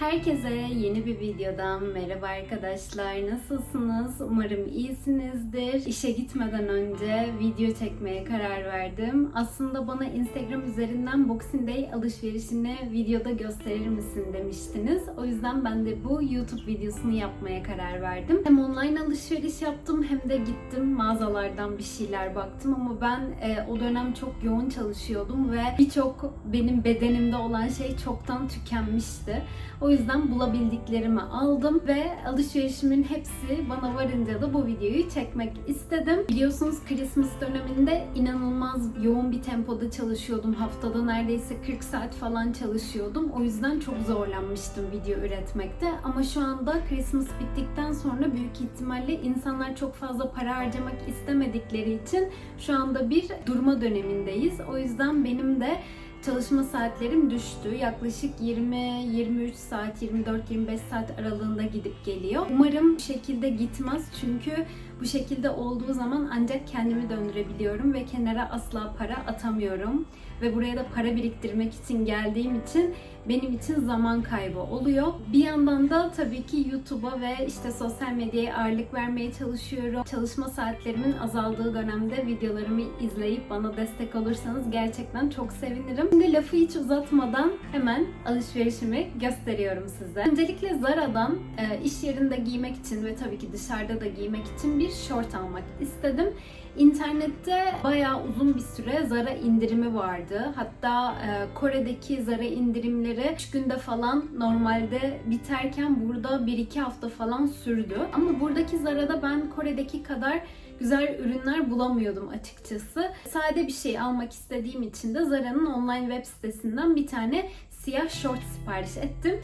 Herkese yeni bir videodan merhaba arkadaşlar. Nasılsınız? Umarım iyisinizdir. İşe gitmeden önce video çekmeye karar verdim. Aslında bana Instagram üzerinden Boxing Day alışverişini videoda gösterir misin demiştiniz. O yüzden ben de bu YouTube videosunu yapmaya karar verdim. Hem online alışveriş yaptım hem de gittim mağazalardan bir şeyler baktım ama ben e, o dönem çok yoğun çalışıyordum ve birçok benim bedenimde olan şey çoktan tükenmişti. O yüzden bulabildiklerimi aldım ve alışverişimin hepsi bana varınca da bu videoyu çekmek istedim. Biliyorsunuz Christmas döneminde inanılmaz yoğun bir tempoda çalışıyordum. Haftada neredeyse 40 saat falan çalışıyordum. O yüzden çok zorlanmıştım video üretmekte. Ama şu anda Christmas bittikten sonra büyük ihtimalle insanlar çok fazla para harcamak istemedikleri için şu anda bir durma dönemindeyiz. O yüzden benim de çalışma saatlerim düştü. Yaklaşık 20-23 saat, 24-25 saat aralığında gidip geliyor. Umarım bu şekilde gitmez çünkü bu şekilde olduğu zaman ancak kendimi döndürebiliyorum ve kenara asla para atamıyorum. Ve buraya da para biriktirmek için geldiğim için benim için zaman kaybı oluyor. Bir yandan da tabii ki YouTube'a ve işte sosyal medyaya ağırlık vermeye çalışıyorum. Çalışma saatlerimin azaldığı dönemde videolarımı izleyip bana destek olursanız gerçekten çok sevinirim. Şimdi lafı hiç uzatmadan hemen alışverişimi gösteriyorum size. Öncelikle Zara'dan e, iş yerinde giymek için ve tabii ki dışarıda da giymek için bir şort almak istedim. İnternette bayağı uzun bir süre Zara indirimi vardı. Hatta e, Kore'deki Zara indirimleri 3 günde falan normalde biterken burada 1-2 hafta falan sürdü. Ama buradaki Zara'da ben Kore'deki kadar güzel ürünler bulamıyordum açıkçası. Sade bir şey almak istediğim için de Zara'nın online web sitesinden bir tane siyah short sipariş ettim.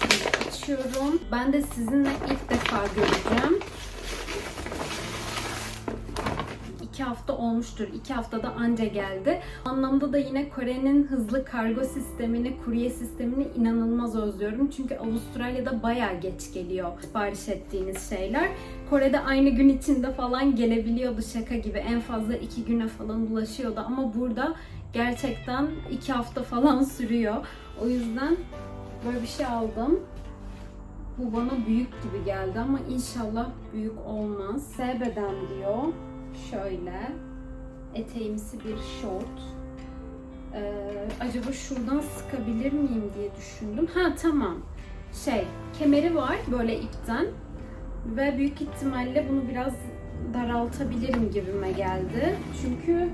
Şimdi açıyorum. Ben de sizinle ilk defa göreceğim. 2 hafta olmuştur. 2 haftada anca geldi. Anlamda da yine Kore'nin hızlı kargo sistemini, kurye sistemini inanılmaz özlüyorum. Çünkü Avustralya'da bayağı geç geliyor sipariş ettiğiniz şeyler. Kore'de aynı gün içinde falan gelebiliyordu şaka gibi. En fazla 2 güne falan ulaşıyordu ama burada gerçekten 2 hafta falan sürüyor. O yüzden böyle bir şey aldım. Bu bana büyük gibi geldi ama inşallah büyük olmaz. S beden diyor. Şöyle eteğimsi bir şort. Ee, acaba şuradan sıkabilir miyim diye düşündüm. Ha tamam. Şey, kemeri var böyle ipten ve büyük ihtimalle bunu biraz daraltabilirim gibime geldi. Çünkü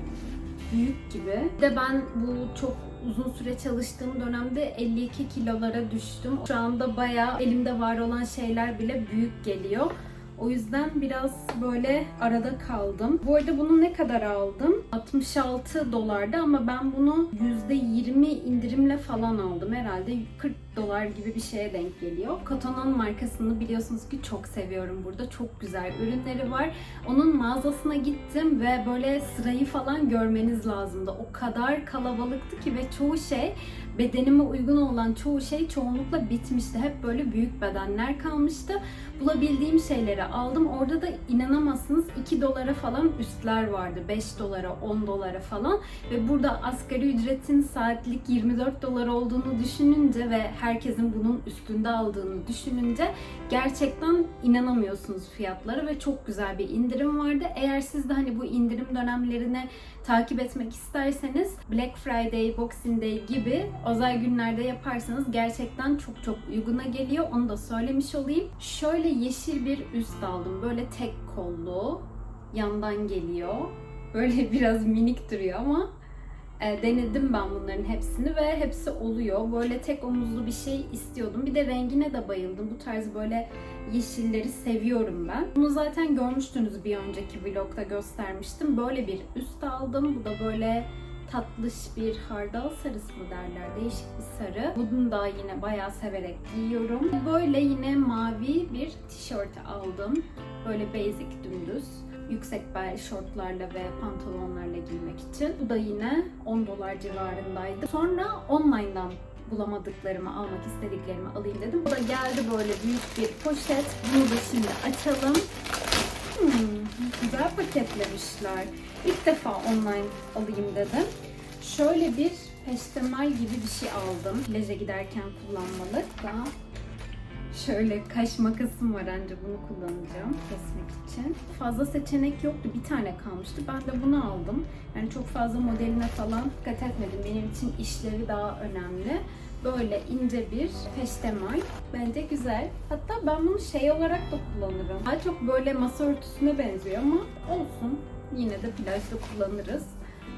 büyük gibi. Bir de ben bu çok uzun süre çalıştığım dönemde 52 kilolara düştüm. Şu anda bayağı elimde var olan şeyler bile büyük geliyor. O yüzden biraz böyle arada kaldım. Bu arada bunu ne kadar aldım? 66 dolardı ama ben bunu %20 indirimle falan aldım. Herhalde 40 dolar gibi bir şeye denk geliyor. Kotonon markasını biliyorsunuz ki çok seviyorum burada. Çok güzel ürünleri var. Onun mağazasına gittim ve böyle sırayı falan görmeniz lazımdı. O kadar kalabalıktı ki ve çoğu şey bedenime uygun olan çoğu şey çoğunlukla bitmişti. Hep böyle büyük bedenler kalmıştı. Bulabildiğim şeyleri aldım. Orada da inanamazsınız 2 dolara falan üstler vardı. 5 dolara, 10 dolara falan. Ve burada asgari ücretin saatlik 24 dolar olduğunu düşününce ve herkesin bunun üstünde aldığını düşününce gerçekten inanamıyorsunuz fiyatlara ve çok güzel bir indirim vardı. Eğer siz de hani bu indirim dönemlerini takip etmek isterseniz Black Friday, Boxing Day gibi özel günlerde yaparsanız gerçekten çok çok uyguna geliyor. Onu da söylemiş olayım. Şöyle yeşil bir üst aldım. Böyle tek kollu. Yandan geliyor. Böyle biraz minik duruyor ama e, denedim ben bunların hepsini ve hepsi oluyor. Böyle tek omuzlu bir şey istiyordum. Bir de rengine de bayıldım. Bu tarz böyle yeşilleri seviyorum ben. Bunu zaten görmüştünüz bir önceki vlogda göstermiştim. Böyle bir üst aldım. Bu da böyle tatlış bir hardal sarısı mı derler. Değişik bir sarı. Bunu da yine bayağı severek giyiyorum. Böyle yine mavi bir tişört aldım. Böyle basic dümdüz yüksek bel şortlarla ve pantolonlarla giymek için. Bu da yine 10 dolar civarındaydı. Sonra online'dan bulamadıklarımı, almak istediklerimi alayım dedim. Bu da geldi böyle büyük bir poşet. Bunu da şimdi açalım. Hmm, güzel paketlemişler. İlk defa online alayım dedim. Şöyle bir peştemal gibi bir şey aldım. Plaja giderken kullanmalık da Şöyle kaş makasım var ancak bunu kullanacağım kesmek için. Fazla seçenek yoktu. Bir tane kalmıştı. Ben de bunu aldım. Yani çok fazla modeline falan dikkat etmedim. Benim için işleri daha önemli. Böyle ince bir peştemal. Bence güzel. Hatta ben bunu şey olarak da kullanırım. Daha çok böyle masa örtüsüne benziyor ama olsun. Yine de plajda kullanırız.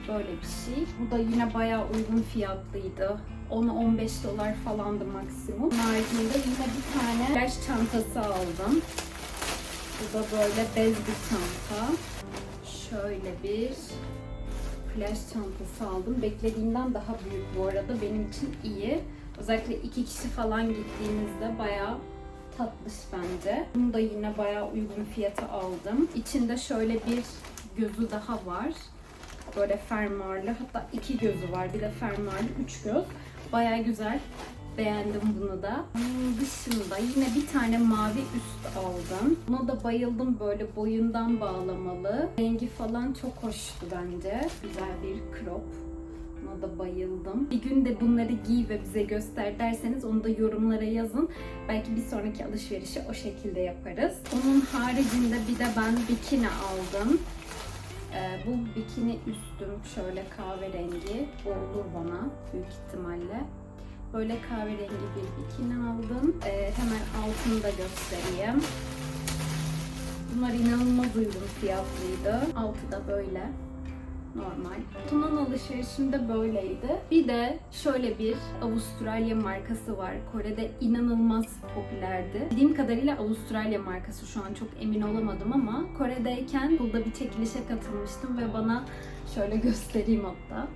Böyle bir şey. Bu da yine bayağı uygun fiyatlıydı. 10-15 dolar falandı maksimum. Haricinde yine bir tane plaj çantası aldım. Bu da böyle bez bir çanta. Şöyle bir plaj çantası aldım. Beklediğimden daha büyük bu arada. Benim için iyi. Özellikle iki kişi falan gittiğinizde bayağı tatlış bence. Bunu da yine bayağı uygun fiyata aldım. İçinde şöyle bir gözü daha var. Böyle fermuarlı. Hatta iki gözü var. Bir de fermuarlı üç göz. Bayağı güzel. Beğendim bunu da. Bunun dışında yine bir tane mavi üst aldım. Buna da bayıldım böyle boyundan bağlamalı. Rengi falan çok hoştu bence. Güzel bir crop. Buna da bayıldım. Bir gün de bunları giy ve bize göster derseniz onu da yorumlara yazın. Belki bir sonraki alışverişi o şekilde yaparız. Onun haricinde bir de ben bikini aldım. Ee, bu bikini üstüm şöyle kahverengi. Bu olur bana büyük ihtimalle. Böyle kahverengi bir bikini aldım. Ee, hemen altını da göstereyim. Bunlar inanılmaz uygun fiyatlıydı. Altı da böyle normal. Tunan alışverişim de böyleydi. Bir de şöyle bir Avustralya markası var. Kore'de inanılmaz popülerdi. Bildiğim kadarıyla Avustralya markası şu an çok emin olamadım ama Kore'deyken burada bir çekilişe katılmıştım ve bana şöyle göstereyim hatta.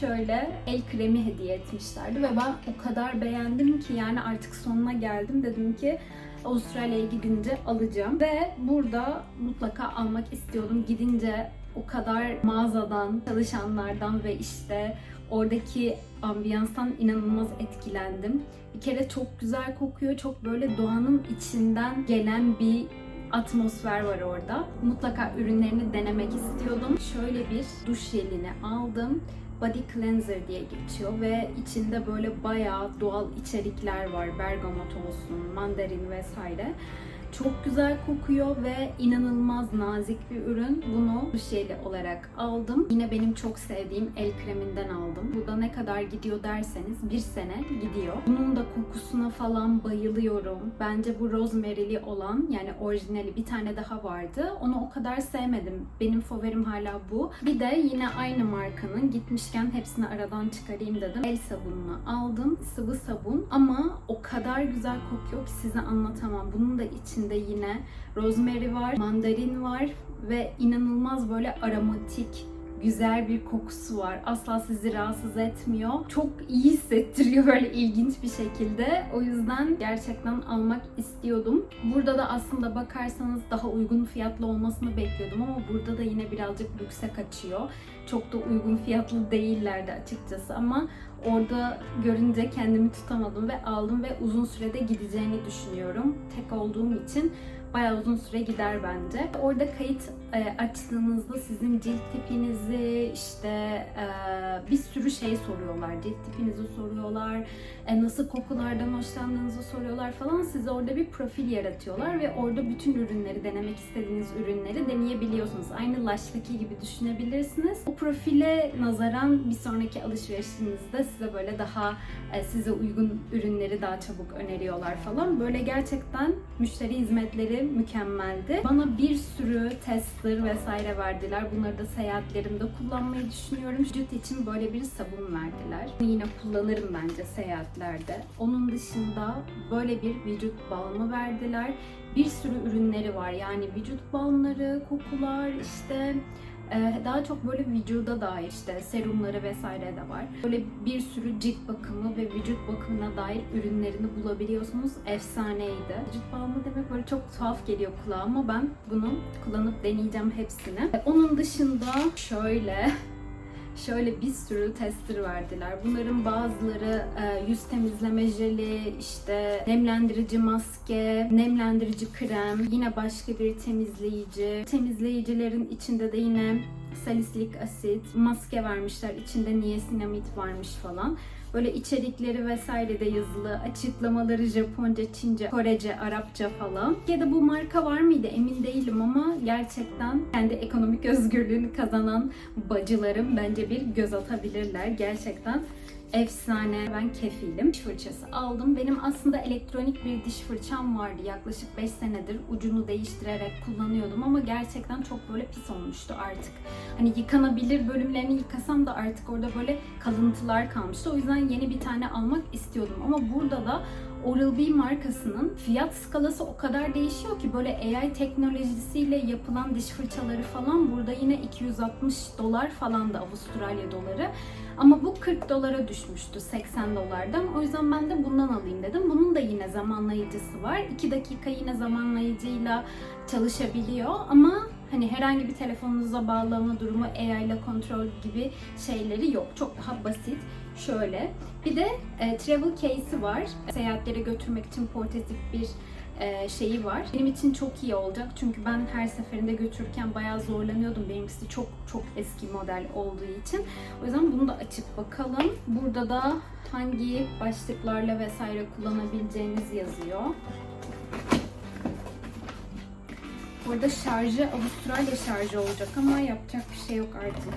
Şöyle el kremi hediye etmişlerdi ve ben o kadar beğendim ki yani artık sonuna geldim. Dedim ki Avustralya'ya gidince alacağım. Ve burada mutlaka almak istiyordum. Gidince o kadar mağazadan, çalışanlardan ve işte oradaki ambiyanstan inanılmaz etkilendim. Bir kere çok güzel kokuyor. Çok böyle doğanın içinden gelen bir atmosfer var orada. Mutlaka ürünlerini denemek istiyordum. Şöyle bir duş jelini aldım. Body Cleanser diye geçiyor ve içinde böyle bayağı doğal içerikler var. Bergamot olsun, mandarin vesaire. Çok güzel kokuyor ve inanılmaz nazik bir ürün. Bunu bu jeli olarak aldım. Yine benim çok sevdiğim el kreminden aldım. Bu da ne kadar gidiyor derseniz bir sene gidiyor. Bunun da kokusuna falan bayılıyorum. Bence bu rosemary'li olan yani orijinali bir tane daha vardı. Onu o kadar sevmedim. Benim favorim hala bu. Bir de yine aynı markanın gitmişken hepsini aradan çıkarayım dedim. El sabununu aldım. Sıvı sabun ama o kadar güzel kokuyor ki size anlatamam. Bunun da içinde yine rosemary var, mandarin var ve inanılmaz böyle aromatik güzel bir kokusu var. Asla sizi rahatsız etmiyor. Çok iyi hissettiriyor böyle ilginç bir şekilde. O yüzden gerçekten almak istiyordum. Burada da aslında bakarsanız daha uygun fiyatlı olmasını bekliyordum ama burada da yine birazcık lükse kaçıyor. Çok da uygun fiyatlı değillerdi açıkçası ama orada görünce kendimi tutamadım ve aldım ve uzun sürede gideceğini düşünüyorum. Tek olduğum için bayağı uzun süre gider bence. Orada kayıt e, açtığınızda sizin cilt tipinizi işte e, bir sürü şey soruyorlar. Cilt tipinizi soruyorlar. E, nasıl kokulardan hoşlandığınızı soruyorlar falan. Size orada bir profil yaratıyorlar ve orada bütün ürünleri denemek istediğiniz ürünleri deneyebiliyorsunuz. Aynı Lush'taki gibi düşünebilirsiniz. O profile nazaran bir sonraki alışverişinizde size böyle daha e, size uygun ürünleri daha çabuk öneriyorlar falan. Böyle gerçekten müşteri hizmetleri mükemmeldi. Bana bir sürü tester vesaire verdiler. Bunları da seyahatlerimde kullanmayı düşünüyorum. Vücut için böyle bir sabun verdiler. Bunu Yine kullanırım bence seyahatlerde. Onun dışında böyle bir vücut balmı verdiler. Bir sürü ürünleri var. Yani vücut balmları, kokular, işte daha çok böyle vücuda dair işte serumları vesaire de var. Böyle bir sürü cilt bakımı ve vücut bakımına dair ürünlerini bulabiliyorsunuz. Efsaneydi. Vücut balmı demek böyle çok tuhaf geliyor kulağa ama ben bunu kullanıp deneyeceğim hepsini. Ee, Onun dışında şöyle şöyle bir sürü tester verdiler. Bunların bazıları e, yüz temizleme jeli, işte nemlendirici maske, nemlendirici krem, yine başka bir temizleyici. Temizleyicilerin içinde de yine salislik asit, maske vermişler. İçinde niasinamid varmış falan. Böyle içerikleri vesaire de yazılı. Açıklamaları Japonca, Çince, Korece, Arapça falan. Ya da bu marka var mıydı emin değilim ama gerçekten kendi ekonomik özgürlüğünü kazanan bacılarım bence bir göz atabilirler. Gerçekten efsane. Ben kefilim. Diş fırçası aldım. Benim aslında elektronik bir diş fırçam vardı. Yaklaşık 5 senedir ucunu değiştirerek kullanıyordum ama gerçekten çok böyle pis olmuştu artık. Hani yıkanabilir bölümlerini yıkasam da artık orada böyle kalıntılar kalmıştı. O yüzden yeni bir tane almak istiyordum. Ama burada da Oral-B markasının fiyat skalası o kadar değişiyor ki böyle AI teknolojisiyle yapılan diş fırçaları falan burada yine 260 dolar falan da Avustralya doları. Ama bu 40 dolara düşmüştü 80 dolardan. O yüzden ben de bundan alayım dedim. Bunun da yine zamanlayıcısı var. 2 dakika yine zamanlayıcıyla çalışabiliyor ama hani herhangi bir telefonunuza bağlama durumu, AI ile kontrol gibi şeyleri yok. Çok daha basit. Şöyle. Bir de e, travel case'i var. Seyahatlere götürmek için portatif bir e, şeyi var. Benim için çok iyi olacak çünkü ben her seferinde götürürken bayağı zorlanıyordum. Benimkisi çok çok eski model olduğu için. O yüzden bunu da açıp bakalım. Burada da hangi başlıklarla vesaire kullanabileceğiniz yazıyor. Burada şarjı Avustralya şarjı olacak ama yapacak bir şey yok artık.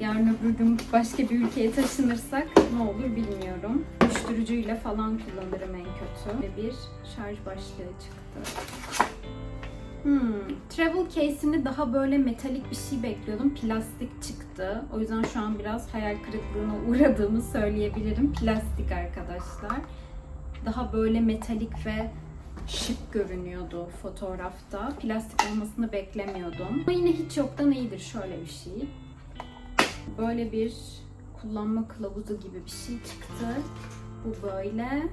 Yarın öbür gün başka bir ülkeye taşınırsak ne olur bilmiyorum. Uyuşturucuyla falan kullanırım en kötü. Ve bir şarj başlığı çıktı. Hmm. Travel case'ini daha böyle metalik bir şey bekliyordum. Plastik çıktı. O yüzden şu an biraz hayal kırıklığına uğradığımı söyleyebilirim. Plastik arkadaşlar. Daha böyle metalik ve şık görünüyordu fotoğrafta. Plastik olmasını beklemiyordum. Ama yine hiç yoktan iyidir şöyle bir şey. Böyle bir kullanma kılavuzu gibi bir şey çıktı. Bu böyle.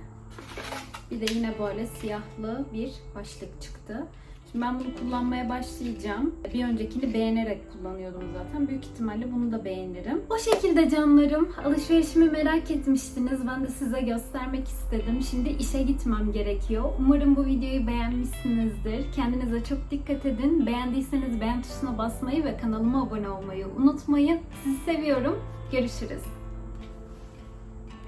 Bir de yine böyle siyahlı bir başlık çıktı. Şimdi ben bunu kullanmaya başlayacağım. Bir öncekini beğenerek kullanıyordum zaten. Büyük ihtimalle bunu da beğenirim. O şekilde canlarım. Alışverişimi merak etmiştiniz. Ben de size göstermek istedim. Şimdi işe gitmem gerekiyor. Umarım bu videoyu beğenmişsinizdir. Kendinize çok dikkat edin. Beğendiyseniz beğen tuşuna basmayı ve kanalıma abone olmayı unutmayın. Sizi seviyorum. Görüşürüz.